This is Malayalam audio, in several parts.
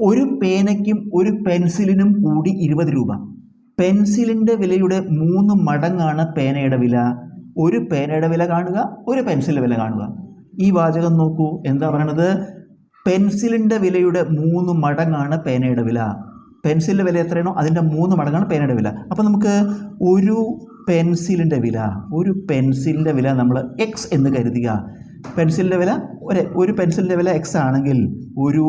ഒരു പേനയ്ക്കും ഒരു പെൻസിലിനും കൂടി ഇരുപത് രൂപ. പെൻസിലിന്റെ വിലയുടെ മൂന്ന് മടങ്ങാണ് പേനയുടെ വില. ഒരു പേനയുടെ വില കാണുക ഒരു പെൻസിലിന്റെ വില കാണുക. ഈ വാചകം നോക്കൂ. എന്താ പറയണത്? പെൻസിലിന്റെ വിലയുടെ മൂന്ന് മടങ്ങാണ് പേനയുടെ വില. പെൻസിലിന്റെ വില എത്രയാണോ അതിന്റെ മൂന്ന് മടങ്ങാണ് പേനയുടെ വില. അപ്പോൾ നമുക്ക് ഒരു പെൻസിലിന്റെ വില ഒരു പെൻസിലിന്റെ വില നമ്മൾ എക്സ് എന്ന് കരുതുക. പെൻസിലിന്റെ വില ഒരു ഒരു പെൻസിലിന്റെ വില എക്സ് ആണെങ്കിൽ ഒരു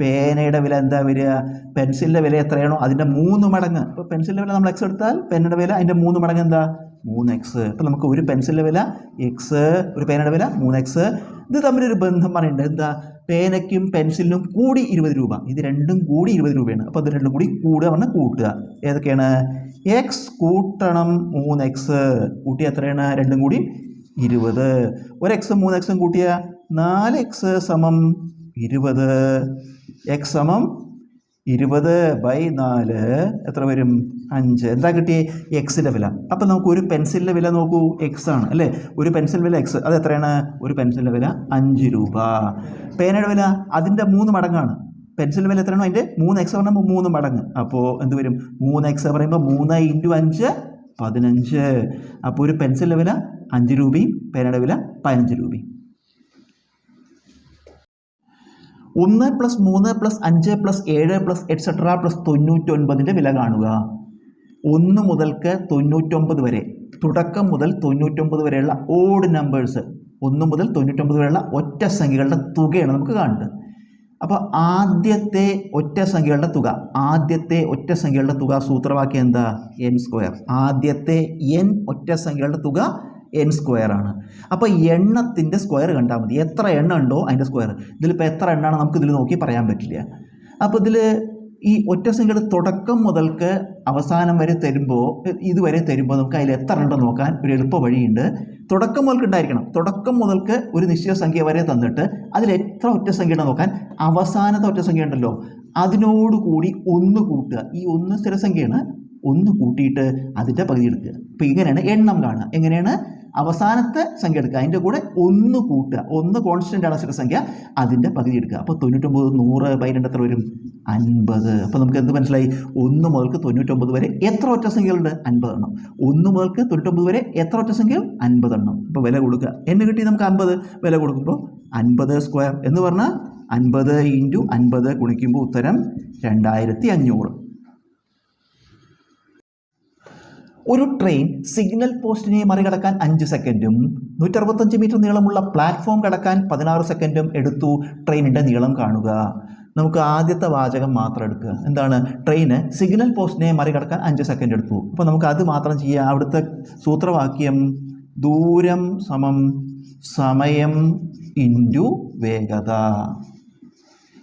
പേനയുടെ വില എന്താ വരിക? പെൻസിലിന്റെ വില എത്രയാണോ? അതിന്റെ മൂന്ന് മടങ്ങ്. ഇപ്പോൾ പെൻസിലിന്റെ വില നമ്മൾ എക്സ് എടുത്താൽ പെന്നിന്റെ വില അതിന്റെ മൂന്ന് മടങ്ങ് എന്താ? മൂന്ന് എക്സ് അപ്പോൾ നമുക്ക് ഒരു പെൻസിലിന്റെ വില എക്സ് ഒരു പേനയുടെ വില മൂന്ന് എക്സ് ഇത് തമ്മിലൊരു ബന്ധം പറയുന്നുണ്ട്. എന്താ? പേനയ്ക്കും പെൻസിലിനും കൂടി ഇരുപത് രൂപ. ഇത് രണ്ടും കൂടി ഇരുപത് രൂപയാണ്. അപ്പോൾ ഇത് രണ്ടും കൂടി കൂടുക പറഞ്ഞാൽ കൂട്ടുക. ഏതൊക്കെയാണ്? എക്സ് കൂട്ടണം മൂന്ന് എക്സ് കൂട്ടി എത്രയാണ്? രണ്ടും കൂടി ഇരുപത്. ഒരു എക്സും മൂന്ന് എക്സും കൂട്ടിയ നാല് എക്സ് സമം ഇരുപത്. എക്സ് സമം ഇരുപത് ബൈ നാല് എത്ര വരും? അഞ്ച്. എന്താ കിട്ടിയേ? എക്സിന്റെ വില. അപ്പം നമുക്ക് ഒരു പെൻസിലിന്റെ വില നോക്കൂ. എക്സ് ആണ് അല്ലേ? ഒരു പെൻസിൽ വില എക്സ് അത് എത്രയാണ്? ഒരു പെൻസിലിന്റെ വില അഞ്ച് രൂപ. പേനയുടെ വില അതിന്റെ മൂന്ന് മടങ്ങാണ്. പെൻസിൽ വില എത്രയാണോ അതിന്റെ മൂന്ന് എക്സ് പറയുമ്പോൾ മൂന്ന് മടങ്ങ്. അപ്പോൾ എന്ത് വരും? മൂന്ന് എക്സ് പറയുമ്പോൾ മൂന്ന് ഇന്റു അഞ്ച് പതിനഞ്ച്. അപ്പോൾ ഒരു പെൻസിലിന്റെ വില അഞ്ച് രൂപയും പേനയുടെ വില പതിനഞ്ച് രൂപയും. ഒന്ന് പ്ലസ് മൂന്ന് പ്ലസ് അഞ്ച് പ്ലസ് ഏഴ് പ്ലസ് എറ്റ്സെട്ര പ്ലസ് തൊണ്ണൂറ്റൊൻപതിന്റെ വില കാണുക. ഒന്ന് മുതൽക്ക് തൊണ്ണൂറ്റൊമ്പത് വരെ. തുടക്കം മുതൽ തൊണ്ണൂറ്റൊമ്പത് വരെയുള്ള ഓഡ് നമ്പേഴ്സ് ഒന്ന് മുതൽ തൊണ്ണൂറ്റൊമ്പത് വരെയുള്ള ഒറ്റ സംഖ്യകളുടെ തുകയാണ് നമുക്ക് കാണുന്നത് അപ്പോൾ ആദ്യത്തെ ഒറ്റ സംഖ്യകളുടെ തുക ആദ്യത്തെ ഒറ്റ സംഖ്യകളുടെ തുക സൂത്രവാക്യം എന്താ? എൻ സ്ക്വയർ ആദ്യത്തെ എൻ ഒറ്റ സംഖ്യകളുടെ തുക എൻ സ്ക്വയർ ആണ്. അപ്പോൾ എണ്ണത്തിന്റെ സ്ക്വയർ കണ്ടാൽ മതി. എത്ര എണ്ണം ഉണ്ടോ അതിന്റെ സ്ക്വയർ ഇതിലിപ്പോൾ എത്ര എണ്ണമാണ് നമുക്ക് ഇതിൽ നോക്കി പറയാൻ പറ്റില്ല. അപ്പോൾ ഇതിൽ ഈ ഒറ്റ സംഖ്യയുടെ തുടക്കം മുതൽക്ക് അവസാനം വരെ തരുമ്പോൾ ഇതുവരെ തരുമ്പോൾ നമുക്ക് അതിൽ എത്ര എണ്ണം നോക്കാൻ ഒരു എളുപ്പ വഴിയുണ്ട് തുടക്കം മുതൽക്ക് ഉണ്ടായിരിക്കണം. തുടക്കം മുതൽക്ക് ഒരു നിശ്ചിത സംഖ്യ വരെ തന്നിട്ട് അതിൽ എത്ര ഒറ്റ സംഖ്യ നോക്കാൻ അവസാനത്തെ ഒറ്റ സംഖ്യ ഉണ്ടല്ലോ. അതിനോടുകൂടി ഒന്ന് കൂട്ടുക. ഈ ഒന്ന് സ്ഥിരസംഖ്യയാണ് ഒന്ന് കൂട്ടിയിട്ട് അതിന്റെ പകുതി എടുക്കുക. അപ്പോൾ ഇങ്ങനെയാണ് എണ്ണം കാണുക. എങ്ങനെയാണ്? അവസാനത്തെ സംഖ്യ എടുക്കുക. അതിന്റെ കൂടെ ഒന്ന് കൂട്ടുക. ഒന്ന് കോൺസ്റ്റന്റ് ആണ് സംഖ്യ. അതിന്റെ പകുതി എടുക്കുക. അപ്പോൾ തൊണ്ണൂറ്റൊമ്പത് നൂറ് രണ്ട് എത്ര വരും? അൻപത്. അപ്പോൾ നമുക്ക് എന്ത് മനസ്സിലായി? ഒന്ന് മുതൽക്ക് തൊണ്ണൂറ്റൊമ്പത് വരെ എത്ര ഒറ്റ സംഖ്യകളുണ്ട്? അൻപതെണ്ണം ഒന്ന് മുതൽക്ക് തൊണ്ണൂറ്റൊമ്പത് വരെ എത്ര ഒറ്റ സംഖ്യകൾ? അൻപതെണ്ണം ഇപ്പോൾ വില കൊടുക്കുക. എന്ന് കിട്ടി നമുക്ക് അൻപത്. വില കൊടുക്കുമ്പോൾ അൻപത് സ്ക്വയർ എന്ന് പറഞ്ഞാൽ അൻപത് ഇന്റു അൻപത് ഗുണിക്കുമ്പോൾ ഉത്തരം രണ്ടായിരത്തി അഞ്ഞൂറ്. ഒരു ട്രെയിൻ സിഗ്നൽ പോസ്റ്റിനെ മറികടക്കാൻ അഞ്ച് സെക്കൻഡും നൂറ്ററുപത്തഞ്ച് മീറ്റർ നീളമുള്ള പ്ലാറ്റ്ഫോം കടക്കാൻ പതിനാറ് സെക്കൻഡും എടുത്തു ട്രെയിനിന്റെ നീളം കാണുക. നമുക്ക് ആദ്യത്തെ വാചകം മാത്രം എടുക്കുക. എന്താണ്? ട്രെയിന് സിഗ്നൽ പോസ്റ്റിനെ മറികടക്കാൻ അഞ്ച് സെക്കൻഡ് എടുത്തു. അപ്പോൾ നമുക്ക് അത് മാത്രം ചെയ്യുക അവിടുത്തെ സൂത്രവാക്യം ദൂരം സമം സമയം ഇന്റു വേഗത.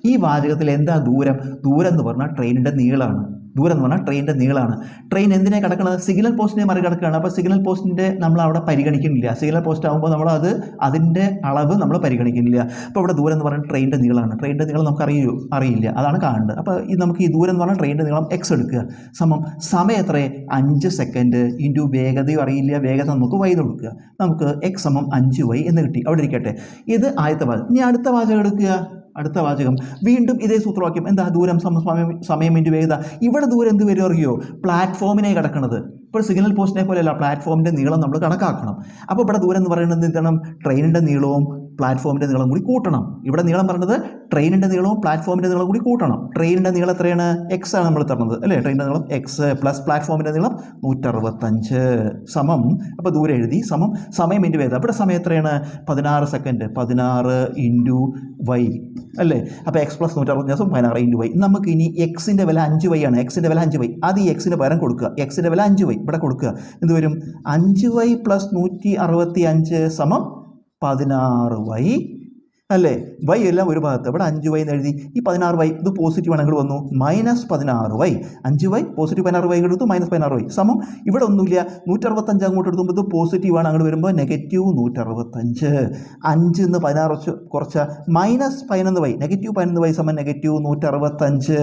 ഈ വാചകത്തിൽ എന്താ ദൂരം? ദൂരം എന്ന് പറഞ്ഞാൽ ട്രെയിനിന്റെ നീളമാണ് ദൂരം എന്ന് പറഞ്ഞാൽ ട്രെയിനിന്റെ നീളമാണ് ട്രെയിൻ എന്തിനെ കിടക്കുന്നത്? സിഗ്നൽ പോസ്റ്റിനെ മറികടക്കുകയാണ്. അപ്പോൾ സിഗ്നൽ പോസ്റ്റിന്റെ നമ്മൾ അവിടെ പരിഗണിക്കുന്നില്ല. സിഗ്നൽ പോസ്റ്റ് ആകുമ്പോൾ നമ്മൾ അത് അതിന്റെ അളവ് നമ്മൾ പരിഗണിക്കുന്നില്ല. അപ്പോൾ ഇവിടെ ദൂരം എന്ന് പറഞ്ഞാൽ ട്രെയിനിന്റെ നീളമാണ് ട്രെയിനിന്റെ നീളം നമുക്ക് അറിയൂ അറിയില്ല. അതാണ് കാണേണ്ടത്. അപ്പോൾ ഈ നമുക്ക് ഈ ദൂരം എന്ന് പറഞ്ഞാൽ ട്രെയിനിന്റെ നീളം എക്സ് എടുക്കുക. സമം സമയം എത്ര? അഞ്ച് സെക്കൻഡ് ഇന്റു വേഗതയും അറിയില്ല. വേഗത നമുക്ക് വൈ കൊടുക്കുക. നമുക്ക് എക്സ് സമം അഞ്ച് വൈ എന്ന് കിട്ടി. അവിടെ ഇരിക്കട്ടെ. ഇത് ആദ്യത്തെ വാചകം. ഇനി അടുത്ത വാചകം എടുക്കുക. അടുത്ത വാചകം. വീണ്ടും ഇതേ സൂത്രവാക്യം. എന്താ ദൂരം സമയം സമയം വേഗത ഇവിടെ ദൂരം എന്ത് വരും അറിയോ? പ്ലാറ്റ്ഫോമിനെ കിടക്കണത്. ഇപ്പോൾ സിഗ്നൽ പോസ്റ്റിനെ പോലെയല്ല പ്ലാറ്റ്ഫോമിന്റെ നീളം നമ്മൾ കണക്കാക്കണം. അപ്പോൾ ഇവിടെ ദൂരം എന്ന് പറയുന്നത് എന്താണ് ട്രെയിനിന്റെ നീളവും പ്ലാറ്റ്ഫോമിന്റെ നീളം കൂടി കൂട്ടണം. ഇവിടെ നീളം പറഞ്ഞത് ട്രെയിനിന്റെ നീളവും പ്ലാറ്റ്ഫോമിന്റെ നീളം കൂടി കൂട്ടണം. ട്രെയിനിന്റെ നീളം എത്രയാണ്? എക്സ് ആണ് നമ്മൾ തരണത് അല്ലേ? ട്രെയിനിന്റെ നീളം എക്സ് പ്ലസ് പ്ലാറ്റ്ഫോമിന്റെ നീളം നൂറ്ററുപത്തഞ്ച് സമം. അപ്പോൾ ദൂരം എഴുതി സമം. സമയം ഇന്റു വേദ ഇവിടെ സമയം എത്രയാണ്? പതിനാറ് സെക്കൻഡ് പതിനാറ് ഇന്റു വൈ അല്ലേ? അപ്പോൾ എക്സ് പ്ലസ് നൂറ്ററുപത്തഞ്ച് ദിവസം പതിനാറ് ഇന്റു വൈ നമുക്ക് ഇനി എക്സിന്റെ വില അഞ്ച് വൈ ആണ്. എക്സിന്റെ വില അഞ്ച് വൈ അത് ഈ എക്സിന് പകരം കൊടുക്കുക. എക്സിന്റെ വില അഞ്ച് വൈ ഇവിടെ കൊടുക്കുക. എന്ത് വരും? അഞ്ച് വൈ പ്ലസ് നൂറ്റി അറുപത്തി അഞ്ച് സമം പതിനാറ് വൈ അല്ലേ? വൈ എല്ലാം ഒരു ഭാഗത്ത്. ഇവിടെ അഞ്ച് വൈ എന്ന് എഴുതി. ഈ പതിനാറ് വൈ ഇത് പോസിറ്റീവ് ആണെങ്കിൽ വന്നു. മൈനസ് പതിനാറ് വൈ അഞ്ച് വൈ പോസിറ്റീവ് പതിനാറ് വൈ എടുത്തു മൈനസ് പതിനാറ് വൈ സമം. ഇവിടെ ഒന്നുമില്ല. നൂറ്ററുപത്തഞ്ച് അങ്ങോട്ട് എടുക്കുമ്പോൾ ഇത് പോസിറ്റീവ് ആണ്. അങ്ങോട്ട് വരുമ്പോൾ നെഗറ്റീവ് നൂറ്ററുപത്തഞ്ച്. അഞ്ച് നിന്ന് പതിനാറ് കുറച്ച് മൈനസ് പതിനൊന്ന് വൈ നെഗറ്റീവ് പതിനൊന്ന് വൈ സമം നെഗറ്റീവ് നൂറ്ററുപത്തഞ്ച്.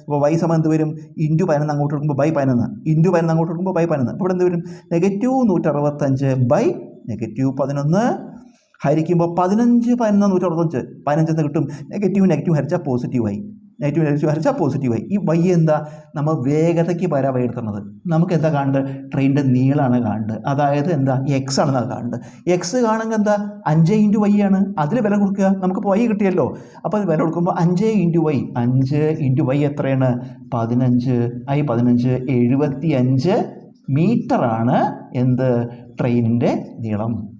അപ്പോൾ വൈ സമം എന്ത് വരും? ഇന്റു പതിനൊന്ന് അങ്ങോട്ട് എടുക്കുമ്പോൾ ബൈ പതിനൊന്ന്. ഇന്റു പതിനൊന്ന് അങ്ങോട്ട് എടുക്കുമ്പോൾ ബൈ പതിനൊന്ന്. ഇവിടെ എന്ത് വരും? നെഗറ്റീവ് നൂറ്ററുപത്തഞ്ച് ബൈ നെഗറ്റീവ് പതിനൊന്ന്. ഹരിക്കുമ്പോൾ പതിനഞ്ച് പതിനൊന്ന് നൂറ്ററുപത്തഞ്ച് പതിനഞ്ചെന്ന് കിട്ടും. നെഗറ്റീവ് നെഗറ്റീവ് ഹരിച്ചാൽ പോസിറ്റീവായി നെഗറ്റീവ് നെഗറ്റീവ് ഹരിച്ചാൽ പോസിറ്റീവായി ഈ വൈ എന്താ? നമ്മൾ വേഗതയ്ക്ക് പകരം വൈ എടുത്തുന്നത്. നമുക്ക് എന്താ കാണേണ്ടത്? ട്രെയിനിന്റെ നീളമാണ് കാണേണ്ടത്. അതായത് എന്താ? എക്സ് ആണെന്ന് അത് കാണേണ്ടത്. എക്സ് കാണുമ്പോൾ എന്താ? അഞ്ച് ഇന്റു വൈ ആണ്. അതിൽ വില കൊടുക്കുക. നമുക്ക് വൈ കിട്ടിയല്ലോ. അപ്പോൾ അത് വില കൊടുക്കുമ്പോൾ അഞ്ച് ഇന്റു വൈ അഞ്ച് ഇന്റു വൈ എത്രയാണ്? പതിനഞ്ച് ഐ പതിനഞ്ച്. എഴുപത്തി അഞ്ച് മീറ്ററാണ് എന്ത്? ട്രെയിനിന്റെ നീളം.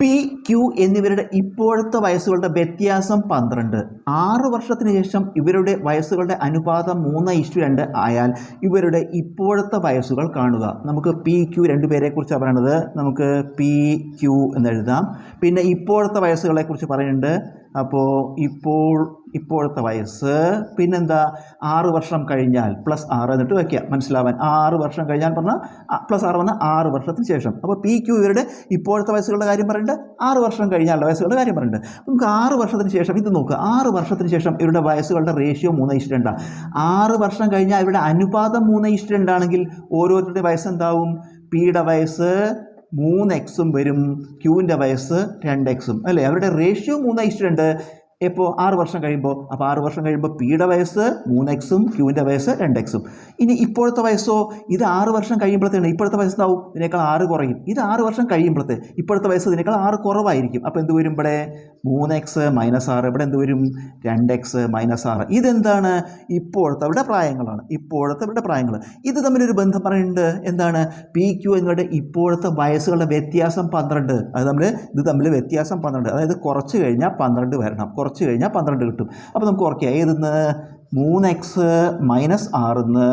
പി ക്യു എന്നിവരുടെ ഇപ്പോഴത്തെ വയസ്സുകളുടെ വ്യത്യാസം പന്ത്രണ്ട്. ആറ് വർഷത്തിന് ശേഷം ഇവരുടെ വയസ്സുകളുടെ അനുപാതം മൂന്ന് ഇഷ്ടു രണ്ട് ആയാൽ ഇവരുടെ ഇപ്പോഴത്തെ വയസ്സുകൾ കാണുക. നമുക്ക് പി ക്യു രണ്ടുപേരെക്കുറിച്ച് പറയണത്. നമുക്ക് പി ക്യു എന്നെഴുതാം പിന്നെ ഇപ്പോഴത്തെ വയസ്സുകളെക്കുറിച്ച് പറയുന്നുണ്ട്. അപ്പോൾ ഇപ്പോൾ ഇപ്പോഴത്തെ വയസ്സ് പിന്നെന്താ? ആറ് വർഷം കഴിഞ്ഞാൽ പ്ലസ് ആറ് എന്നിട്ട് വയ്ക്കുക മനസ്സിലാവാൻ? ആറ് വർഷം കഴിഞ്ഞാൽ പറഞ്ഞാൽ പ്ലസ് ആറ് പറഞ്ഞാൽ ആറ് വർഷത്തിന് ശേഷം. അപ്പോൾ പി ക്യു ഇവരുടെ ഇപ്പോഴത്തെ വയസ്സുകളുടെ കാര്യം പറയുന്നുണ്ട് ആറ് വർഷം കഴിഞ്ഞാലുള്ള വയസ്സുകളുടെ കാര്യം പറയുന്നുണ്ട് നമുക്ക് ആറ് വർഷത്തിന് ശേഷം ഇത് നോക്കുക ആറ് വർഷത്തിന് ശേഷം ഇവരുടെ വയസ്സുകളുടെ റേഷ്യോ മൂന്ന് ഇഷ്ട രണ്ടാണ് ആറ് വർഷം കഴിഞ്ഞാൽ ഇവരുടെ അനുപാതം മൂന്ന് ഇഷ്ട രണ്ടാണെങ്കിൽ ഓരോരുത്തരുടെ വയസ്സ് എന്താവും പിയുടെ വയസ്സ് മൂന്ന് എക്സും വരും. ക്യൂവിന്റെ വയസ്സ് രണ്ട് എക്സും അല്ലേ? അവരുടെ റേഷ്യോ മൂന്ന് ഇഷ്ട രണ്ട്. എപ്പോൾ ആറ് വർഷം കഴിയുമ്പോൾ അപ്പോൾ ആറ് വർഷം കഴിയുമ്പോൾ പിയുടെ വയസ്സ് മൂന്ന് എക്സും ക്യൂവിന്റെ വയസ്സ് രണ്ട് എക്സും ഇനി ഇപ്പോഴത്തെ വയസ്സോ? ഇത് ആറ് വർഷം കഴിയുമ്പോഴത്തേണ് ഇപ്പോഴത്തെ വയസ്സ് എന്താവും? ഇതിനേക്കാൾ ആറ് കുറയും. ഇത് ആറ് വർഷം കഴിയുമ്പോഴത്തെ ഇപ്പോഴത്തെ വയസ്സ് ഇതിനേക്കാൾ ആറ് കുറവായിരിക്കും. അപ്പോൾ എന്ത് വരും ഇവിടെ? മൂന്ന് എക്സ് മൈനസ് ആറ്. ഇവിടെ എന്ത് വരും? രണ്ട് എക്സ് മൈനസ് ആറ്. ഇതെന്താണ്? ഇപ്പോഴത്തെ പ്രായങ്ങളാണ്. ഇപ്പോഴത്തെ അവരുടെ പ്രായങ്ങൾ ഇത് തമ്മിലൊരു ബന്ധം പറയുന്നുണ്ട്. എന്താണ്? പി ക്യു എന്നിവരുടെ ഇപ്പോഴത്തെ വയസ്സുകളുടെ വ്യത്യാസം പന്ത്രണ്ട്. അത് തമ്മിൽ ഇത് തമ്മിൽ വ്യത്യാസം പന്ത്രണ്ട്. അതായത് കുറച്ച് കഴിഞ്ഞാൽ പന്ത്രണ്ട് വരണം. കുറച്ച് കഴിഞ്ഞാൽ പന്ത്രണ്ട് കിട്ടും. അപ്പോൾ നമുക്ക് ഓർക്കുക ഏതെന്ന്? മൂന്ന് എക്സ് മൈനസ് ആറിന്ന്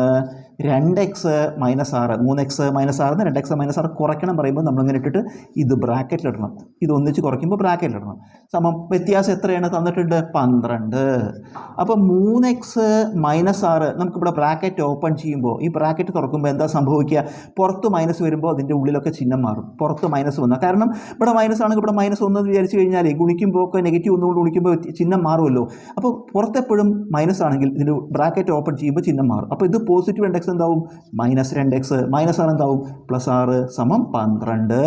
രണ്ട് എക്സ് മൈനസ് ആറ് മൂന്ന് എക്സ് മൈനസ് ആറിന്ന് രണ്ട് എക്സ് മൈനസ് ആറ് കുറയ്ക്കണം പറയുമ്പോൾ നമ്മളിങ്ങനെ ഇട്ടിട്ട് ഇത് ബ്രാക്കറ്റിലിടണം. ഇത് ഒന്നിച്ച് കുറയ്ക്കുമ്പോൾ ബ്രാക്കറ്റിലിടണം. സമം വ്യത്യാസം എത്രയാണ് തന്നിട്ടുണ്ട്? പന്ത്രണ്ട്. അപ്പോൾ മൂന്ന് എക്സ് മൈനസ് ആറ് നമുക്കിവിടെ ബ്രാക്കറ്റ് ഓപ്പൺ ചെയ്യുമ്പോൾ ഈ ബ്രാക്കറ്റ് തുറക്കുമ്പോൾ എന്താ സംഭവിക്കുക? പുറത്ത് മൈനസ് വരുമ്പോൾ അതിന്റെ ഉള്ളിലൊക്കെ ചിഹ്നം മാറും. പുറത്ത് മൈനസ് വന്നാൽ. കാരണം ഇവിടെ മൈനസ് ആണെങ്കിൽ ഇവിടെ മൈനസ് ഒന്ന് എന്ന് വിചാരിച്ചു കഴിഞ്ഞാൽ ഗുണിക്കുമ്പോൾ ഒക്കെ നെഗറ്റീവ് ഒന്നുകൊണ്ട് ഗുണിക്കുമ്പോൾ ചിഹ്നം മാറുമല്ലോ. അപ്പോൾ പുറത്തെപ്പോഴും മൈനസ് ആണെങ്കിൽ ഇതിന്റെ ബ്രാക്കറ്റ് ഓപ്പൺ ചെയ്യുമ്പോൾ ചിഹ്നം മാറും. അപ്പോൾ ഇത് പോസിറ്റീവ് ഇൻഡെക്സ് എന്താവും? മൈനസ് രണ്ട് എക്സ് മൈനസ് ആറ് എന്താവും? പ്ലസ് ആറ് സമം പന്ത്രണ്ട്.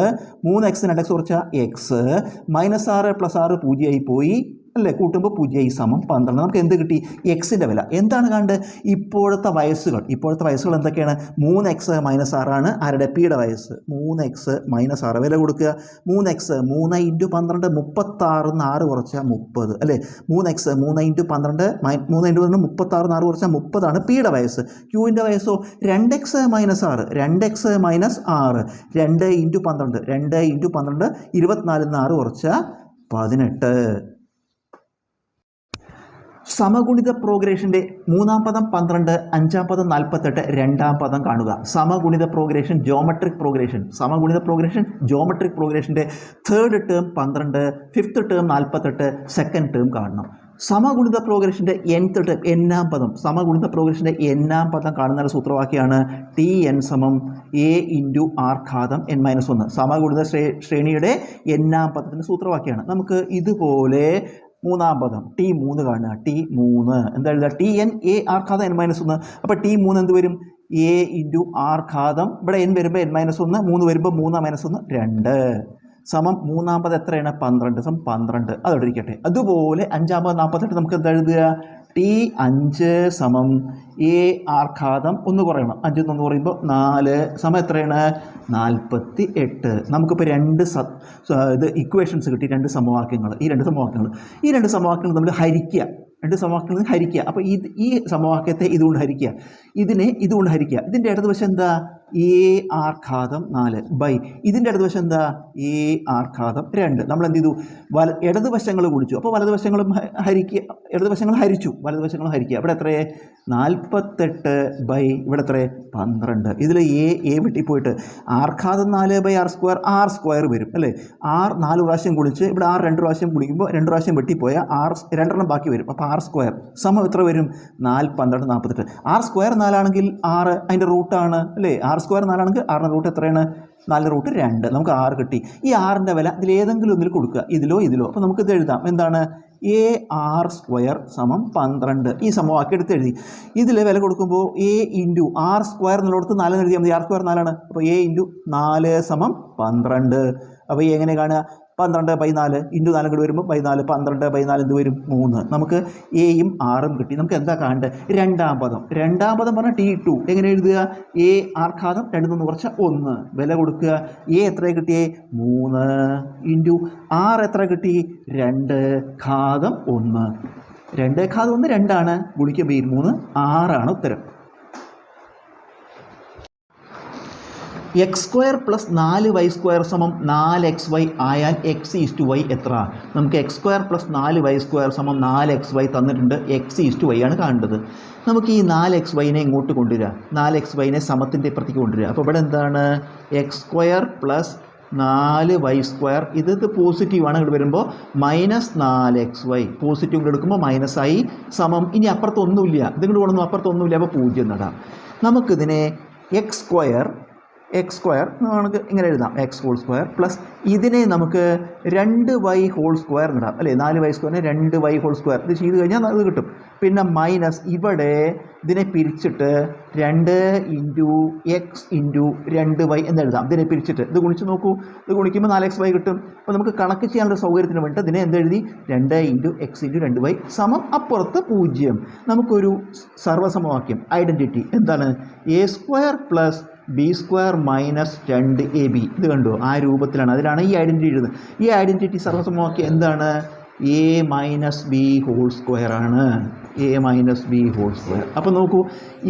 മൂന്ന് എക്സ് രണ്ട് എക്സ് കുറച്ചാൽ എക്സ് മൈനസ് ആറ് പ്ലസ് ആറ് പൂജ്യമായി പോയി അല്ലേ? കൂട്ടുമ്പോൾ പൂജ്യം ഈ സമം പന്ത്രണ്ട്. നമുക്ക് എന്ത് കിട്ടി? എക്സിന്റെ വില. എന്താണ് കണ്ട്? ഇപ്പോഴത്തെ വയസ്സുകൾ. ഇപ്പോഴത്തെ വയസ്സുകൾ എന്തൊക്കെയാണ്? മൂന്ന് എക്സ് മൈനസ് ആറാണ് ആരുടെ? പിയുടെ വയസ്സ്. മൂന്ന് എക്സ് മൈനസ് ആറ് വില കൊടുക്കുക. മൂന്ന് എക്സ് മൂന്ന് ഇന്റു പന്ത്രണ്ട് മുപ്പത്താറിന്ന് ആറ് കുറച്ചാൽ മുപ്പത്. അല്ലേ? മൂന്ന് എക്സ് മൂന്ന് ഇന്റു പന്ത്രണ്ട് മൈ മൂന്ന് ഇന്റു പന്ത്രണ്ട് മുപ്പത്താറിന്ന് ആറ് കുറച്ചാൽ മുപ്പതാണ് പിയുടെ വയസ്സ്. ക്യൂവിന്റെ വയസ്സോ? രണ്ട് എക്സ് മൈനസ് ആറ് രണ്ട് എക്സ് മൈനസ് ആറ് രണ്ട് ഇന്റു പന്ത്രണ്ട്. രണ്ട് ഇന്റു പന്ത്രണ്ട് ഇരുപത്തിനാലിന്ന് ആറ് കുറച്ചാൽ പതിനെട്ട്. സമഗുണിത പ്രോഗ്രേഷന്റെ മൂന്നാം പദം പന്ത്രണ്ട് അഞ്ചാം പദം നാൽപ്പത്തെട്ട് രണ്ടാം പദം കാണുക. സമഗുണിത പ്രോഗ്രേഷൻ ജോമെട്രിക് പ്രോഗ്രേഷൻ സമഗുണിത പ്രോഗ്രേഷൻ ജോമെട്രിക് പ്രോഗ്രേഷന്റെ തേർഡ് ടേം പന്ത്രണ്ട് ഫിഫ്ത്ത് ടേം നാൽപ്പത്തെട്ട് സെക്കൻഡ് ടേം കാണണം. സമഗുണിത പ്രോഗ്രഷന്റെ എൻത്ത് ടേം എന്നാം പദം. സമഗുണിത പ്രോഗ്രഷന്റെ എന്നാം പദം കാണുന്ന സൂത്രവാക്യമാണ് ടി എൻ സമം എ ഇന്റു ആർ ഘാതം എൻ മൈനസ് ഒന്ന്. സമഗുണിത ശ്രേ ശ്രേണിയുടെ എന്നാം പദത്തിന്റെ സൂത്രവാക്യമാണ് നമുക്ക് ഇതുപോലെ മൂന്നാം പദം. ടി മൂന്ന് കാണുക. ടി മൂന്ന്. എന്താ എഴുതുക? ടി എൻ എ ആർ ഘാതം എൻ മൈനസ് ഒന്ന്. അപ്പോൾ ടി മൂന്ന് എന്ത് വരും? എ ഇന്റു ആർ ഘാതം. ഇവിടെ എൻ വരുമ്പോൾ എൻ മൈനസ് ഒന്ന്. മൂന്ന് വരുമ്പോൾ മൂന്ന് മൈനസ് ഒന്ന്. രണ്ട്. സമം മൂന്നാമത് എത്രയാണ്? പന്ത്രണ്ട്. സമം പന്ത്രണ്ട്. അതോടെ ഇരിക്കട്ടെ. അതുപോലെ അഞ്ചാമത് നാൽപ്പത്തെട്ട് നമുക്ക് എന്താ എഴുതുക? ടി അഞ്ച് സമം എ ആർഘാതം ഒന്ന് കുറയണം. അഞ്ചിൽ നിന്ന് പറയുമ്പോൾ നാല് സമം എത്രയാണ്? നാൽപ്പത്തി എട്ട് നമുക്കിപ്പോൾ രണ്ട് സ ഇത് ഇക്വേഷൻസ് കിട്ടി രണ്ട് സമവാക്യങ്ങൾ ഈ രണ്ട് സമവാക്യങ്ങൾ ഈ രണ്ട് സമവാക്യങ്ങൾ നമ്മൾ ഹരിക്കുക രണ്ട് സമവാക്യങ്ങൾ ഹരിക്കുക അപ്പോൾ ഇത് ഈ സമവാക്യത്തെ ഇതുകൊണ്ട് ഹരിക്കുക ഇതിനെ ഇതുകൊണ്ട് ഹരിക്കുക ഇതിന്റെ ഇടതുവശം എന്താ? എ ആർ ഘാതം നാല് ബൈ ഇതിന്റെ ഇടതുവശം എന്താ? എ ആർ ഘാതം രണ്ട്. നമ്മൾ എന്ത് ചെയ്തു? വല ഇടതുവശങ്ങൾ കുടിച്ചു അപ്പോൾ വലതുവശങ്ങളും ഹരിക്കുക ഇടതുവശങ്ങൾ ഹരിച്ചു. വലതുവശങ്ങൾ ഹരിക്കുക. ഇവിടെ എത്രയേ? നാൽപ്പത്തെട്ട് ബൈ ഇവിടെ എത്രയേ? പന്ത്രണ്ട്. ഇതിൽ എ എ വെട്ടിപ്പോയിട്ട് ആർ ഘാതം നാല് by r square r square വരും. അല്ലേ? ആർ നാല് പ്രാവശ്യം കുടിച്ച് ഇവിടെ ആർ രണ്ട് പ്രാവശ്യം കുടിക്കുമ്പോൾ രണ്ട് പ്രാവശ്യം വെട്ടിപ്പോയാൽ ആർ രണ്ടെണ്ണം ബാക്കി വരും. അപ്പോൾ ആർ സ്ക്വയർ സമം എത്ര വരും? നാല് പന്ത്രണ്ട് നാൽപ്പത്തെട്ട് ആർ സ്ക്വയർ നാലാണെങ്കിൽ ആറ് അതിന്റെ റൂട്ടാണ് അല്ലേ? ആർ സ്ക്വയർ നാലാണെങ്കിൽ ആറിന്റെ റൂട്ട് എത്രയാണ്? നാല് റൂട്ട് രണ്ട്. നമുക്ക് ആറ് കിട്ടി. ഈ ആറിന്റെ വില ഇതിലേതെങ്കിലും ഒന്നിൽ കൊടുക്കുക. ഇതിലോ ഇതിലോ. അപ്പോൾ നമുക്ക് ഇത് എഴുതാം. എന്താണ്? എ ആർ സ്ക്വയർ സമം പന്ത്രണ്ട്. ഈ സമവാക്യം എടുത്ത് എഴുതി. ഇതിൽ വില കൊടുക്കുമ്പോൾ എ ഇന്റു ആർ സ്ക്വയർ എന്നുള്ളടത്ത് നാലെന്ന് എഴുതിയാൽ മതി. ആർ സ്ക്വയർ നാലാണ്. അപ്പോൾ എ ഇന്റു നാല് സമം പന്ത്രണ്ട്. അപ്പോൾ എങ്ങനെ കാണുക? പന്ത്രണ്ട് ബൈ നാല് ഇന്റു നാലും കൂടി വരുമ്പോൾ ബൈ നാല് പന്ത്രണ്ട് ബൈ നാല് എന്ത് വരും? മൂന്ന്. നമുക്ക് എയും ആറും കിട്ടി. നമുക്ക് എന്താ കാണേണ്ടത് രണ്ടാം പദം. രണ്ടാം പദം പറഞ്ഞാൽ ടി ടു എങ്ങനെ എഴുതുക? എ ആർഘാതം രണ്ട് നിന്ന് കുറച്ച് ഒന്ന്. വില കൊടുക്കുക. എ എത്ര കിട്ടിയേ? മൂന്ന്. ഇന്റു ആറ് എത്ര കിട്ടി? രണ്ട് ഘാതം ഒന്ന്. രണ്ട് ഘാതം ഒന്ന് രണ്ടാണ്. ഗുണിക്കുമ്പോൾ ഈ മൂന്ന്. ആറാണ് ഉത്തരം. എക്സ് സ്ക്വയർ പ്ലസ് നാല് വൈ സ്ക്വയർ സമം നാല് എക്സ് വൈ ആയാൽ എക്സ് ഈസ് ടു വൈ എത്ര? നമുക്ക് എക്സ് സ്ക്വയർ പ്ലസ് നാല് വൈ സ്ക്വയർ സമം നാല് എക്സ് വൈ തന്നിട്ടുണ്ട്. എക്സ് ഈസ് ടു വൈ ആണ് കാണേണ്ടത്. നമുക്ക് ഈ നാല് എക്സ് വൈനെ ഇങ്ങോട്ട് കൊണ്ടുവരിക. നാല് എക്സ് വൈനെ സമത്തിന്റെ ഇപ്പുറത്തേക്ക് കൊണ്ടുവരിക. അപ്പോൾ ഇവിടെ എന്താണ്? എക്സ് സ്ക്വയർ പ്ലസ് നാല് വൈ സ്ക്വയർ. ഇത് ഇത് പോസിറ്റീവാണ് ഇവിടെ വരുമ്പോൾ മൈനസ് നാല് എക്സ് വൈ പോസിറ്റീവ് ഇവിടെ എടുക്കുമ്പോൾ മൈനസ് ആയി സമം. ഇനി അപ്പുറത്തൊന്നുമില്ല ഇതിങ്ങോട്ട് കൊണ്ടൊന്നും അപ്പുറത്തൊന്നുമില്ല അപ്പോൾ പൂജ്യം നടാം. നമുക്കിതിനെ എക്സ് സ്ക്വയർ എക്സ് സ്ക്വയർ നമുക്ക് ഇങ്ങനെ എഴുതാം. എക്സ് ഹോൾ സ്ക്വയർ പ്ലസ് ഇതിനെ നമുക്ക് രണ്ട് വൈ ഹോൾ സ്ക്വയർ ഇടാം. അല്ലേ? നാല് വൈ സ്ക്വയറിന് രണ്ട് വൈ ഹോൾ സ്ക്വയർ ഇത് ചെയ്ത് കഴിഞ്ഞാൽ അത് കിട്ടും. പിന്നെ മൈനസ് ഇവിടെ ഇതിനെ പിരിച്ചിട്ട് രണ്ട് ഇന്റു എക്സ് ഇന്റു രണ്ട് വൈ എന്ന് എഴുതാം. ഇതിനെ പിരിച്ചിട്ട്. ഇത് ഗുണിച്ച് നോക്കൂ. ഇത് ഗുണിക്കുമ്പോൾ നാല് എക്സ് വൈ കിട്ടും. അപ്പോൾ നമുക്ക് കണക്ക് ചെയ്യാനുള്ള സൗകര്യത്തിന് വേണ്ടി ഇതിനെ എന്തെഴുതി രണ്ട് ഇന്റു എക്സ് ഇന്റു രണ്ട് വൈ സമം അപ്പുറത്ത് പൂജ്യം. നമുക്കൊരു സർവസമവാക്യം ഐഡന്റിറ്റി എന്താണ്? A square plus b square minus രണ്ട് എ ബി ഇത് കണ്ടു? ആ രൂപത്തിലാണ്. അതിലാണ് ഈ ഐഡന്റിറ്റി എഴുതുന്നത് ഈ ഐഡന്റിറ്റി സർവസമവാക്യം എന്താണ്? A minus b whole square ആണ്. A minus b whole square അപ്പോൾ നോക്കൂ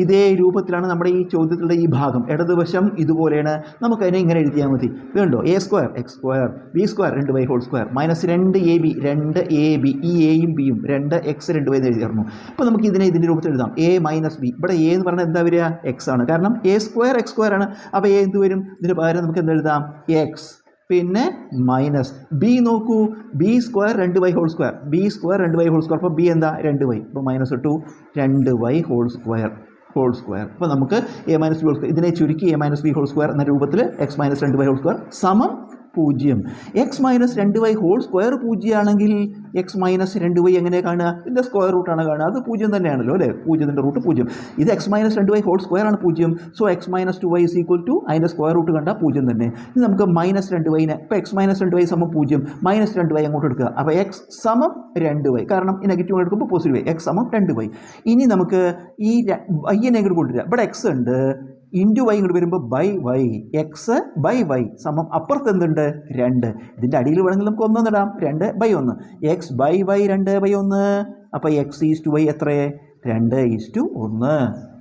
ഇതേ രൂപത്തിലാണ് നമ്മുടെ ഈ ചോദ്യത്തിലുള്ള ഈ ഭാഗം. ഇടതുവശം ഇതുപോലെയാണ്. നമുക്കതിനെ ഇങ്ങനെ എഴുതിയാൽ മതി. വേണ്ടോ a square x square b square രണ്ട് വൈ ഹോൾ സ്ക്വയർ മൈനസ് രണ്ട് എ ബി രണ്ട് എ ബി ഈ എയും ബിയും രണ്ട് എക്സ് രണ്ട് വൈ എന്ന് എഴുതിയിരുന്നു അപ്പോൾ നമുക്ക് ഇതിനെ ഇതിന്റെ രൂപത്തിൽ എഴുതാം. എ മൈനസ് ബി ഇവിടെ എ എന്ന് പറഞ്ഞാൽ എന്താ വരിക? എക്സ് ആണ്. കാരണം എ സ്ക്വയർ എക്സ് സ്ക്വയർ ആണ്. അപ്പോൾ എ എന്ത് വരും? ഇതിന് പകരം നമുക്ക് എന്ത് എഴുതാം എക്സ് പിന്നെ മൈനസ് ബി നോക്കൂ. ബി സ്ക്വയർ രണ്ട് y whole square b square രണ്ട് വൈ ഹോൾ സ്ക്വയർ അപ്പോൾ ബി എന്താ? രണ്ട് വൈ അപ്പോൾ മൈനസ് ടു രണ്ട് y whole square whole square അപ്പോൾ നമുക്ക് a minus b whole square ഇതിനെ ചുരുക്കി a minus b whole square എന്ന രൂപത്തിൽ എക്സ് മൈനസ് രണ്ട് വൈ ഹോൾ സ്ക്വയർ സമം പൂജ്യം. എക്സ് മൈനസ് രണ്ട് വൈ ഹോൾ സ്ക്വയർ പൂജ്യമാണെങ്കിൽ എക്സ് മൈനസ് രണ്ട് വൈ എങ്ങനെ കാണുക? ഇതിന്റെ സ്ക്വയർ റൂട്ടാണ് കാണുക. അത് പൂജ്യം തന്നെയാണല്ലോ അല്ലേ? പൂജ്യത്തിന്റെ റൂട്ട് പൂജ്യം. ഇത് എക്സ് മൈനസ് രണ്ട് വൈ ഹോൾ സ്ക്വയർ ആണ് പൂജ്യം. So x minus two y is equal to അതിന്റെ സ്ക്വയർ റൂട്ട് കണ്ടാൽ പൂജ്യം തന്നെ. ഇത് നമുക്ക് മൈനസ് രണ്ട് വൈനെ ഇപ്പോൾ എക്സ് മൈനസ് രണ്ട് വൈ സമം പൂജ്യം. മൈനസ് രണ്ട് വൈ അങ്ങോട്ട് എടുക്കുക. അപ്പോൾ എക്സ് സമം രണ്ട് വൈ കാരണം ഈ നെഗറ്റീവ് എടുക്കുമ്പോൾ പോസിറ്റീവ് വൈ എക്സ് സമം രണ്ട് വൈ ഇനി നമുക്ക് ഈ വൈ ഇങ്ങോട്ട് കൊണ്ടുവരിക. ഇവിടെ എക്സ് ഉണ്ട്. ഇന്റു വൈ ഇങ്ങോട്ട് വരുമ്പോൾ by y x by y സമം അപ്പുറത്ത് എന്തുണ്ട്? രണ്ട്. ഇതിന്റെ അടിയിൽ വേണമെങ്കിൽ നമുക്ക് ഒന്ന് ഇടാം. രണ്ട് ബൈ ഒന്ന്. എക്സ് ബൈ വൈ രണ്ട് ബൈ ഒന്ന്. അപ്പോൾ എക്സ് ഈസ് ടു വൈ എത്രയേ? രണ്ട് ഈസ് ടു ഒന്ന്.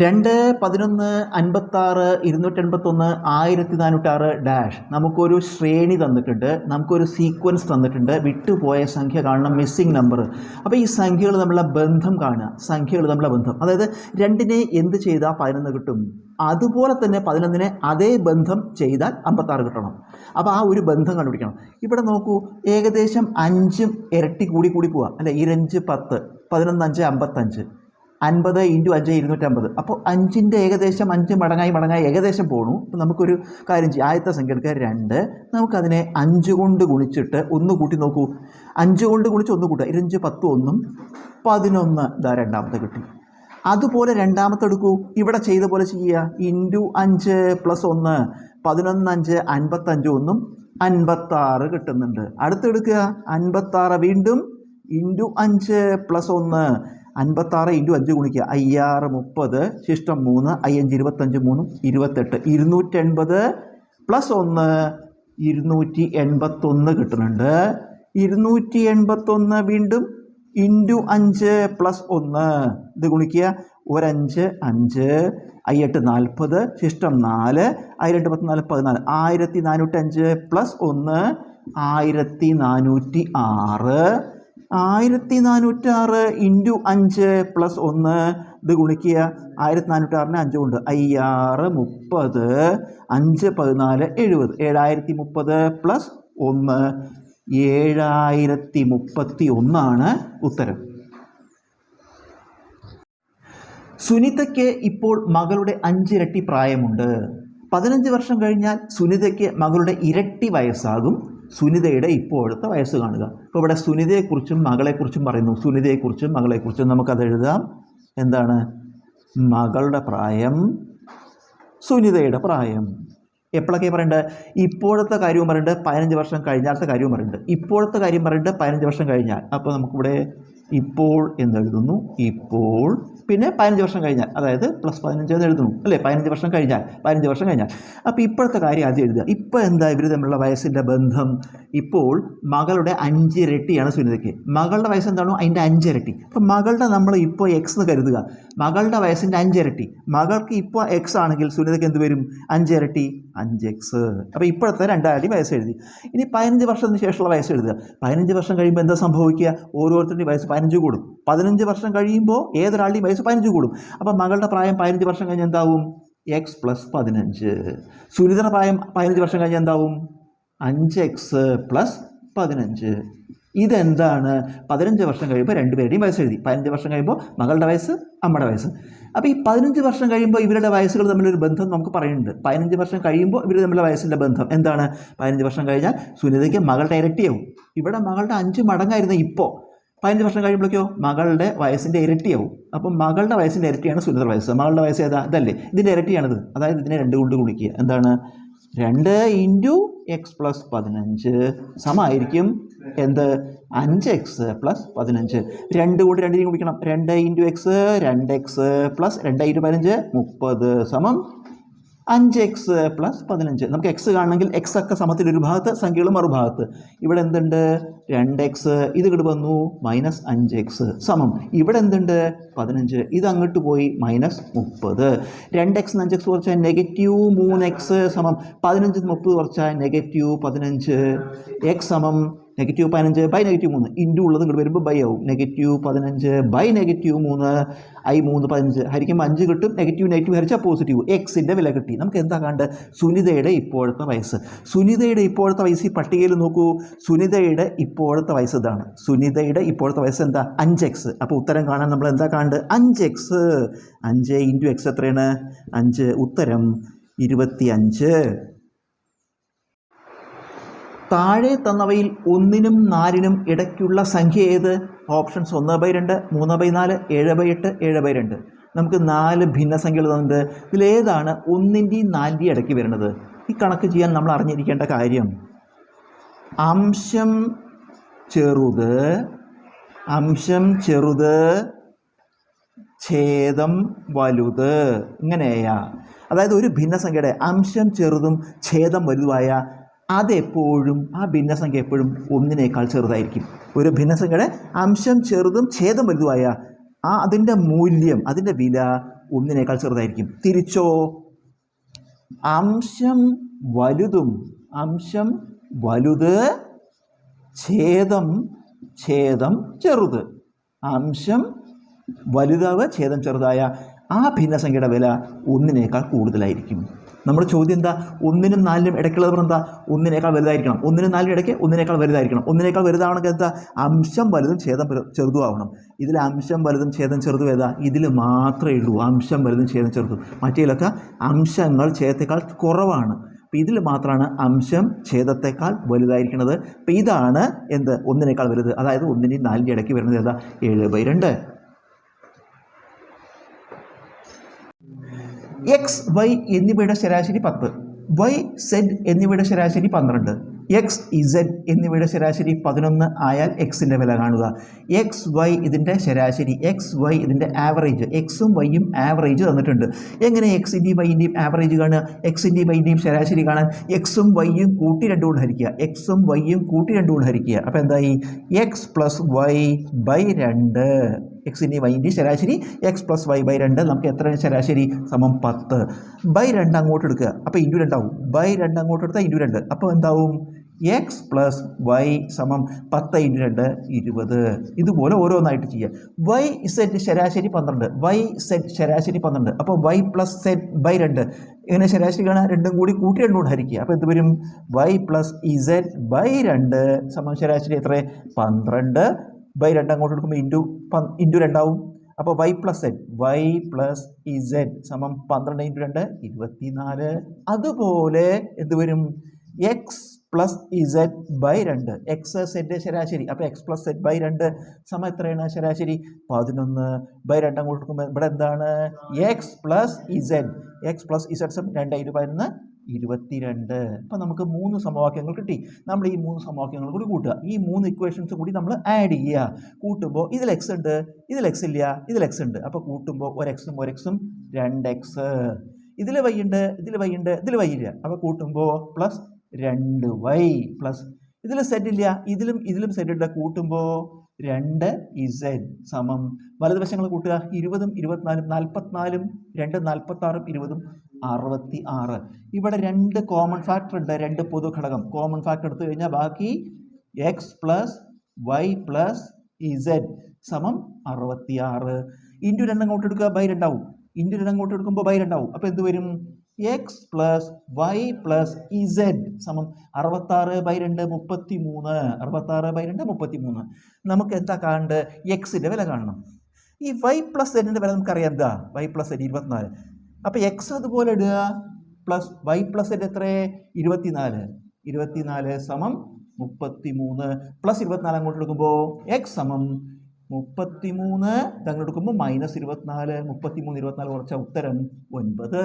രണ്ട് പതിനൊന്ന് അൻപത്താറ് ഇരുന്നൂറ്റൻപത്തൊന്ന് ആയിരത്തി നാനൂറ്റാറ് ഡാഷ്. നമുക്കൊരു ശ്രേണി തന്നിട്ടുണ്ട്. നമുക്കൊരു സീക്വൻസ് തന്നിട്ടുണ്ട്. വിട്ടുപോയ സംഖ്യ കാണണം മിസ്സിംഗ് നമ്പർ അപ്പോൾ ഈ സംഖ്യകൾ തമ്മിലുള്ള ബന്ധം കാണുക. സംഖ്യകൾ തമ്മിലുള്ള ബന്ധം. അതായത് രണ്ടിനെ എന്ത് ചെയ്താൽ പതിനൊന്ന് കിട്ടും? അതുപോലെ തന്നെ പതിനൊന്നിനെ അതേ ബന്ധം ചെയ്താൽ അമ്പത്താറ് കിട്ടണം. അപ്പോൾ ആ ഒരു ബന്ധം കണ്ടുപിടിക്കണം. ഇവിടെ നോക്കൂ ഏകദേശം അഞ്ചും ഇരട്ടി കൂടി കൂടി പോവുക അല്ലെ ഇരഞ്ച് പത്ത് പതിനൊന്ന് അഞ്ച് അമ്പത്തഞ്ച്. അൻപത് ഇന്റു അഞ്ച് ഇരുന്നൂറ്റമ്പത്. അപ്പോൾ അഞ്ചിന്റെ ഏകദേശം അഞ്ച് മടങ്ങായി മടങ്ങായി ഏകദേശം പോണു. അപ്പോൾ നമുക്കൊരു കാര്യം ചെയ്യാം. ആദ്യത്തെ സംഖ്യ എടുക്കുക. രണ്ട്. നമുക്കതിനെ അഞ്ച് കൊണ്ട് ഗുണിച്ചിട്ട് ഒന്ന് കൂട്ടി നോക്കൂ. അഞ്ച് കൊണ്ട് ഗുണിച്ച് ഒന്ന് കൂട്ടുക. ഇരുപഞ്ച് പത്ത് ഒന്നും. പതിനൊന്ന്. ഇതാ രണ്ടാമത്തെ കിട്ടി. അതുപോലെ രണ്ടാമത്തെ എടുക്കൂ. ഇവിടെ ചെയ്ത പോലെ ചെയ്യുക. ഇന്റു അഞ്ച് പ്ലസ് ഒന്ന്. പതിനൊന്ന് അഞ്ച് അൻപത്തഞ്ച് ഒന്നും. അൻപത്താറ് കിട്ടുന്നുണ്ട്. അടുത്തെടുക്കുക അൻപത്താറ് വീണ്ടും ഇന്റു അഞ്ച് പ്ലസ് ഒന്ന്. അൻപത്താറ് ഇന്റു അഞ്ച് ഗുണിക്കുക. അയ്യാറ് മുപ്പത് ശിഷ്ടം മൂന്ന് അയ്യഞ്ച് ഇരുപത്തഞ്ച് മൂന്നും ഇരുപത്തെട്ട്. ഇരുന്നൂറ്റെൺപത് പ്ലസ് ഒന്ന് ഇരുന്നൂറ്റി എൺപത്തൊന്ന് കിട്ടുന്നുണ്ട്. ഇരുന്നൂറ്റി എൺപത്തൊന്ന് വീണ്ടും ഇന്റു അഞ്ച് പ്ലസ് ഒന്ന്. ഇത് ഗുണിക്കുക. ഒരഞ്ച് അഞ്ച്. അയ്യെട്ട് നാൽപ്പത്. ശിഷ്ടം നാല്. ആയിരത്തി പത്തിനാല് പതിനാല്. ആയിരത്തി നാനൂറ്റഞ്ച് പ്ലസ് ഒന്ന് ആയിരത്തി നാനൂറ്റി ആറ്. ആയിരത്തി നാനൂറ്റാറ് ഇന്റു അഞ്ച് പ്ലസ് ഒന്ന്. ഇത് ഗുണിക്കുക. ആയിരത്തി നാനൂറ്റാറിന് അഞ്ച് കൊണ്ട് അയ്യാറ് മുപ്പത്. അഞ്ച് പതിനാല് എഴുപത്. ഏഴായിരത്തി മുപ്പത് പ്ലസ് ഒന്ന്. ഏഴായിരത്തി മുപ്പത്തി ഒന്നാണ് ഉത്തരം. സുനിതയ്ക്ക് ഇപ്പോൾ മകളുടെ അഞ്ചിരട്ടി പ്രായമുണ്ട്. പതിനഞ്ച് വർഷം കഴിഞ്ഞാൽ സുനിതയ്ക്ക് മകളുടെ ഇരട്ടി വയസ്സാകും. സുനിതയുടെ ഇപ്പോഴത്തെ വയസ്സ് കാണുക. അപ്പോൾ ഇവിടെ സുനിതയെക്കുറിച്ചും മകളെക്കുറിച്ചും പറയുന്നു. സുനിതയെക്കുറിച്ചും മകളെക്കുറിച്ചും നമുക്കത് എഴുതാം. എന്താണ്? മകളുടെ പ്രായം സുനിതയുടെ പ്രായം. എപ്പോഴൊക്കെ പറയേണ്ടത് ഇപ്പോഴത്തെ കാര്യവും പറയേണ്ടത് പതിനഞ്ച് വർഷം കഴിഞ്ഞാലത്തെ കാര്യവും പറയേണ്ടത് ഇപ്പോഴത്തെ കാര്യം പറയേണ്ടത് പതിനഞ്ച് വർഷം കഴിഞ്ഞാൽ. അപ്പോൾ നമുക്കിവിടെ ഇപ്പോൾ എന്നെഴുതുന്നു. ഇപ്പോൾ. പിന്നെ പതിനഞ്ച് വർഷം കഴിഞ്ഞാൽ അതായത് പ്ലസ് പതിനഞ്ച് എന്ന് എഴുതുന്നു. അല്ലേ? പതിനഞ്ച് വർഷം കഴിഞ്ഞാൽ പതിനഞ്ച് വർഷം കഴിഞ്ഞാൽ. അപ്പോൾ ഇപ്പോഴത്തെ കാര്യം ആദ്യം എഴുതുക. ഇപ്പോൾ എന്താ ഇവർ തമ്മിലുള്ള വയസ്സിന്റെ ബന്ധം? ഇപ്പോൾ മകളുടെ അഞ്ചിരട്ടിയാണ് സുനിതയ്ക്ക്. മകളുടെ വയസ്സ് എന്താണോ? അതിന്റെ അഞ്ചിരട്ടി അപ്പോൾ മകളുടെ നമ്മൾ ഇപ്പോൾ എക്സ് എന്ന് കരുതുക. മകളുടെ വയസ്സിന്റെ അഞ്ചിരട്ടി മകൾക്ക് ഇപ്പോൾ എക്സ് ആണെങ്കിൽ സുനിതയ്ക്ക് എന്ത് വരും? അഞ്ചിരട്ടി അഞ്ച് എക്സ് അപ്പോൾ ഇപ്പോഴത്തെ രണ്ടായിരത്തി വയസ്സ് എഴുതി. ഇനി പതിനഞ്ച് വർഷത്തിന് ശേഷമുള്ള വയസ്സ് എഴുതുക. പതിനഞ്ച് വർഷം കഴിയുമ്പോൾ എന്താ സംഭവിക്കുക? ഓരോരുത്തരുടെയും വയസ്സ് പതിനഞ്ച് കൂടും. പതിനഞ്ച് വർഷം കഴിയുമ്പോൾ ഏതൊരാളുടെയും വയസ്സ് പതിനഞ്ച് കൂടും. അപ്പോൾ മകളുടെ പ്രായം പതിനഞ്ച് വർഷം കഴിഞ്ഞ് എന്താവും? എക്സ് പ്ലസ് പതിനഞ്ച്. സുനിതയുടെ പ്രായം പതിനഞ്ച് വർഷം കഴിഞ്ഞ് എന്താവും? അഞ്ച് എക്സ് പ്ലസ് പതിനഞ്ച്. ഇതെന്താണ്? പതിനഞ്ച് വർഷം കഴിയുമ്പോൾ രണ്ടുപേരുടെയും വയസ്സ് എഴുതി. പതിനഞ്ച് വർഷം കഴിയുമ്പോൾ മകളുടെ വയസ്സ് അമ്മയുടെ വയസ്സ്. അപ്പോൾ ഈ പതിനഞ്ച് വർഷം കഴിയുമ്പോൾ ഇവരുടെ വയസ്സുകൾ തമ്മിലൊരു ബന്ധം നമുക്ക് പറയുന്നുണ്ട്. പതിനഞ്ച് വർഷം കഴിയുമ്പോൾ ഇവർ തമ്മിലുള്ള വയസ്സിന്റെ ബന്ധം എന്താണ്? പതിനഞ്ച് വർഷം കഴിഞ്ഞാൽ സുനിതയ്ക്ക് മകളുടെ ഇരട്ടിയാവും ഇവിടെ മകളുടെ അഞ്ച് മടങ്ങായിരുന്നു ഇപ്പോൾ പതിനഞ്ച് വർഷം കഴിയുമ്പോഴേക്കോ മകളുടെ വയസ്സിന്റെ ഇരട്ടിയാവും. അപ്പം മകളുടെ വയസ്സിന്റെ ഇരട്ടിയാണ് സുനിതയുടെ വയസ്സ്. മകളുടെ വയസ്സ് ഏതാ? ഇതല്ലേ. ഇതിന്റെ ഇരട്ടിയാണിത്. അതായത് ഇതിനെ രണ്ട് കൊണ്ട് കുളിക്കുക എന്താണ്? രണ്ട് ഇന്റു എക്സ് പ്ലസ് പതിനഞ്ച് സമമായിരിക്കും എന്ത്? അഞ്ച് എക്സ് പ്ലസ് പതിനഞ്ച്. രണ്ട് കൊണ്ട് രണ്ടിനും കുടിക്കണം രണ്ട് ഇന്റു എക്സ് രണ്ട് എക്സ് പ്ലസ് രണ്ട് ഇന്റു പതിനഞ്ച് മുപ്പത് സമം അഞ്ച് എക്സ് പ്ലസ് പതിനഞ്ച്. നമുക്ക് എക്സ് കാണണമെങ്കിൽ എക്സ് ഒക്കെ സമത്തിൽ ഒരു ഭാഗത്ത് സംഖ്യകളും മറുഭാഗത്ത്. ഇവിടെ എന്തുണ്ട്? രണ്ട് എക്സ് ഇത് ഇങ്ങോട്ട് വന്നു. മൈനസ് അഞ്ച് എക്സ് സമം. ഇവിടെ എന്തുണ്ട്? പതിനഞ്ച്. ഇത് അങ്ങോട്ട് പോയി മൈനസ് മുപ്പത്. രണ്ട് എക്സ് അഞ്ച് എക്സ് കുറച്ചാൽ നെഗറ്റീവ് മൂന്ന് എക്സ് സമം. പതിനഞ്ച് മുപ്പത് കുറച്ചാൽ നെഗറ്റീവ് പതിനഞ്ച്. എക്സ് സമം നെഗറ്റീവ് പതിനഞ്ച് ബൈ നെഗറ്റീവ് മൂന്ന്. ഇന്റു ഉള്ളത് ഇങ്ങോട്ട് വരുമ്പോൾ ബൈ ആവും. നെഗറ്റീവ് പതിനഞ്ച് ബൈ നെഗറ്റീവ് മൂന്ന്. ഐ മൂന്ന് പതിനഞ്ച്. ഹരിക്കുമ്പോൾ അഞ്ച് കിട്ടും. നെഗറ്റീവ് നെഗറ്റീവ് ഹരിച്ചാൽ പോസിറ്റീവ് എക്സിന്റെ വില കിട്ടി. നമുക്ക് എന്താ കണ്ട്? സുനിതയുടെ ഇപ്പോഴത്തെ വയസ്സ്. സുനിതയുടെ ഇപ്പോഴത്തെ വയസ്സ് ഈ പട്ടികയിൽ നോക്കൂ. സുനിതയുടെ ഇപ്പോഴത്തെ വയസ്സ് ഇതാണ്. സുനിതയുടെ ഇപ്പോഴത്തെ വയസ്സ് എന്താ? അഞ്ച് എക്സ് അപ്പോൾ ഉത്തരം കാണാൻ നമ്മൾ എന്താ കാണേണ്ടത് അഞ്ച് എക്സ് അഞ്ച് ഇന്റു എക്സ് എത്രയാണ്? അഞ്ച്. ഉത്തരം ഇരുപത്തി അഞ്ച് താഴെ തന്നവയിൽ ഒന്നിനും നാലിനും ഇടയ്ക്കുള്ള സംഖ്യ ഏത്? ഓപ്ഷൻസ് ഒന്ന് ബൈ രണ്ട് മൂന്ന് ബൈ നാല് ഏഴ് ബൈ എട്ട് ഏഴ് ബൈ രണ്ട്. നമുക്ക് നാല് ഭിന്നസംഖ്യകൾ തന്നിട്ട് ഇതിലേതാണ് ഒന്നിന്റെയും നാലിന്റെയും ഇടയ്ക്ക് വരുന്നത്? ഈ കണക്ക് ചെയ്യാൻ നമ്മൾ അറിഞ്ഞിരിക്കേണ്ട കാര്യം. അംശം ചെറുത് അംശം ചെറുത് ഛേദം വലുത്. ഇങ്ങനെയാ. അതായത് ഒരു ഭിന്നസംഖ്യയുടെ അംശം ചെറുതും ഛേദം വലുതുമായ അതെപ്പോഴും ആ ഭിന്നസംഖ്യ എപ്പോഴും ഒന്നിനേക്കാൾ ചെറുതായിരിക്കും. ഒരു ഭിന്നസംഖ്യയുടെ അംശം ചെറുതും ഛേദം വലുതുമായ ആ അതിന്റെ മൂല്യം അതിന്റെ വില ഒന്നിനേക്കാൾ ചെറുതായിരിക്കും. തിരിച്ചോ? അംശം വലുതും അംശം വലുത് ഛേദം ഛേദം ചെറുത്. അംശം വലുതാവ് ഛേദം ചെറുതായ ആ ഭിന്നസംഖ്യയുടെ വില ഒന്നിനേക്കാൾ കൂടുതലായിരിക്കും. നമ്മുടെ ചോദ്യം എന്താ? ഒന്നിനും നാലിനും ഇടയ്ക്കുള്ളത് എന്താ? ഒന്നിനേക്കാൾ വലുതായിരിക്കണം. ഒന്നിനും നാലിനും ഇടയ്ക്ക് ഒന്നിനേക്കാൾ വലുതായിരിക്കണം. ഒന്നിനേക്കാൾ വലുതാവണമെങ്കിൽ എന്താ? അംശം വലുതും ഛേദം ചെറുതുമാവണം. ഇതിൽ അംശം വലുതും ഛേദം ചെറുതും ഏതാ? ഇതിൽ മാത്രമേ ഉള്ളൂ. അംശം വലുതും ഛേദം ചെറുതും. മറ്റേലൊക്കെ അംശങ്ങൾ ഛേദത്തേക്കാൾ കുറവാണ്. അപ്പോൾ ഇതിൽ മാത്രമാണ് അംശം ഛേദത്തേക്കാൾ വലുതായിരിക്കുന്നത്. അപ്പോൾ ഇതാണ് എന്ത്? ഒന്നിനേക്കാൾ വലുത്. അതായത് ഒന്നിനെയും നാലിന്റെ ഇടയ്ക്ക് വരുന്നത് ഏതാ? ഏഴ് ബൈ രണ്ട്. എക്സ് വൈ എന്നിവയുടെ ശരാശരി പത്ത്. വൈ സെഡ് എന്നിവയുടെ ശരാശരി പന്ത്രണ്ട്. എക്സ് ഇസഡ് എന്നിവയുടെ ശരാശരി പതിനൊന്ന് ആയാൽ എക്സിന്റെ വില കാണുക. എക്സ് വൈ ഇതിന്റെ ശരാശരി. എക്സ് വൈ ഇതിന്റെ ആവറേജ് എക്സും വൈയും ആവറേജ് തന്നിട്ടുണ്ട്. എങ്ങനെ എക്സിന്റെയും വൈന്റെയും ആവറേജ് കാണുക? എക്സിന്റെയും വൈന്റെയും ശരാശരി കാണാൻ എക്സും വൈയും കൂട്ടി രണ്ടു കൊണ്ട് ഹരിക്കുക. എക്സും വൈയും കൂട്ടി രണ്ടുകൊണ്ട് ഹരിക്കുക. അപ്പോൾ എന്തായി? എക്സ് പ്ലസ് വൈ ബൈ രണ്ട്. എക്സിന്റെ വൈന്റെ ശരാശരി എക്സ് പ്ലസ് വൈ ബൈ രണ്ട്. നമുക്ക് എത്ര ശരാശരി? സമം പത്ത്. ബൈ രണ്ട് അങ്ങോട്ട് എടുക്കുക. അപ്പോൾ ഇന്റു രണ്ടാവും ബൈ രണ്ട് അങ്ങോട്ട് എടുത്താൽ ഇന്റു രണ്ട്. അപ്പോൾ എന്താവും? എക്സ് പ്ലസ് വൈ സമം പത്ത് ഇന്റു രണ്ട് ഇരുപത്. ഇതുപോലെ ഓരോന്നായിട്ട് ചെയ്യുക വൈ സെറ്റ് ശരാശരി പന്ത്രണ്ട്. വൈ സെറ്റ് ശരാശരി പന്ത്രണ്ട്. അപ്പോൾ വൈ പ്ലസ് സെറ്റ് ബൈ രണ്ട്. ഇങ്ങനെ ശരാശരി കാണാൻ രണ്ടും കൂടി കൂട്ടി രണ്ടും കൂടി ഹരിക്കുക. അപ്പോൾ എന്ത് വരും? വൈ പ്ലസ് ഇസെറ്റ് ബൈ രണ്ട്. സമം ശരാശരി എത്ര? പന്ത്രണ്ട്. ബൈ രണ്ട് അങ്ങോട്ട് എടുക്കുമ്പോൾ ഇന്റു ഇന്റു രണ്ടാവും. അപ്പോൾ y plus n y plus z സമം പന്ത്രണ്ട് ഇന്റു രണ്ട് ഇരുപത്തിനാല്. അതുപോലെ എന്ത് വരും? എക്സ് പ്ലസ് ഇസെഡ് ബൈ രണ്ട്. എക്സ് സെറ്റ് ശരാശരി. അപ്പോൾ എക്സ് പ്ലസ് സെറ്റ് ബൈ രണ്ട് സമം എത്രയാണ് ശരാശരി? പതിനൊന്ന്. ബൈ രണ്ട് അങ്ങോട്ട് എടുക്കുമ്പോൾ ഇവിടെ എന്താണ്? X plus z x plus z സമം രണ്ട് ഇരു പതിനൊന്ന്. ഇരുപത്തിരണ്ട്. അപ്പം നമുക്ക് മൂന്ന് സമവാക്യങ്ങൾ കിട്ടി. നമ്മൾ ഈ മൂന്ന് സമവാക്യങ്ങൾ കൂടി കൂട്ടുക. ഈ മൂന്ന് ഇക്വേഷൻസ് കൂടി നമ്മൾ ആഡ് ചെയ്യുക. കൂട്ടുമ്പോൾ ഇതിൽ എക്സ് ഉണ്ട് ഇതിൽ എക്സ് ഇല്ല ഇതിൽ എക്സ് ഉണ്ട്. അപ്പോൾ കൂട്ടുമ്പോൾ ഒരു എക്സും ഒരു എക്സും രണ്ട് എക്സ് ഇതിൽ വൈ ഉണ്ട് ഇതിൽ വൈ ഉണ്ട് ഇതിൽ വൈ ഇല്ല. അപ്പോൾ കൂട്ടുമ്പോൾ പ്ലസ് രണ്ട് വൈ പ്ലസ് ഇതിൽ സെറ്റ് ഇല്ല ഇതിലും ഇതിലും സെറ്റ് ഉണ്ട്. കൂട്ടുമ്പോൾ രണ്ട് ഇസെഡ് സമം. വലതുവശങ്ങൾ കൂട്ടുക. ഇരുപതും ഇരുപത്തിനാലും നാൽപ്പത്തിനാലും രണ്ട് നാൽപ്പത്താറും ഇരുപതും അറുപത്തി ആറ് ഇവിടെ രണ്ട് കോമൺ ഫാക്ടർ ഉണ്ട് രണ്ട് പൊതുഘടകം. കോമൺ ഫാക്ടർ എടുത്തു കഴിഞ്ഞാൽ ബാക്കി x plus y plus z സമം അറുപത്തി ആറ് ഇന്റു രണ്ട് അങ്ങോട്ട് എടുക്കുക ബൈ രണ്ടാവും. ഇന്റു രണ്ട് അങ്ങോട്ട് എടുക്കുമ്പോൾ ബൈ രണ്ടാവും. അപ്പോൾ എന്ത് വരും? X plus y plus z സമം അറുപത്താറ് ബൈ രണ്ട് മുപ്പത്തി മൂന്ന് അറുപത്താറ് ബൈ രണ്ട് മുപ്പത്തി മൂന്ന് നമുക്ക് എന്താ കാണേണ്ടത്? എക്സിന്റെ വില കാണണം. ഈ വൈ പ്ലസ് എന്നിന്റെ വില നമുക്കറിയാം എന്താ? വൈ പ്ലസ് എൻ ഇരുപത്തിനാല്. അപ്പോൾ എക്സ് അതുപോലെ ഇടുക. പ്ലസ് വൈ പ്ലസ് എത്ര? ഇരുപത്തിനാല്. ഇരുപത്തിനാല് സമം മുപ്പത്തി മൂന്ന് പ്ലസ് ഇരുപത്തിനാല് അങ്ങോട്ട് എടുക്കുമ്പോൾ എക്സ് സമം മുപ്പത്തി മൂന്ന് അങ്ങോട്ട് എടുക്കുമ്പോൾ മൈനസ് ഇരുപത്തിനാല്. മുപ്പത്തി മൂന്ന് ഇരുപത്തിനാല് കുറച്ച ഉത്തരം ഒൻപത്.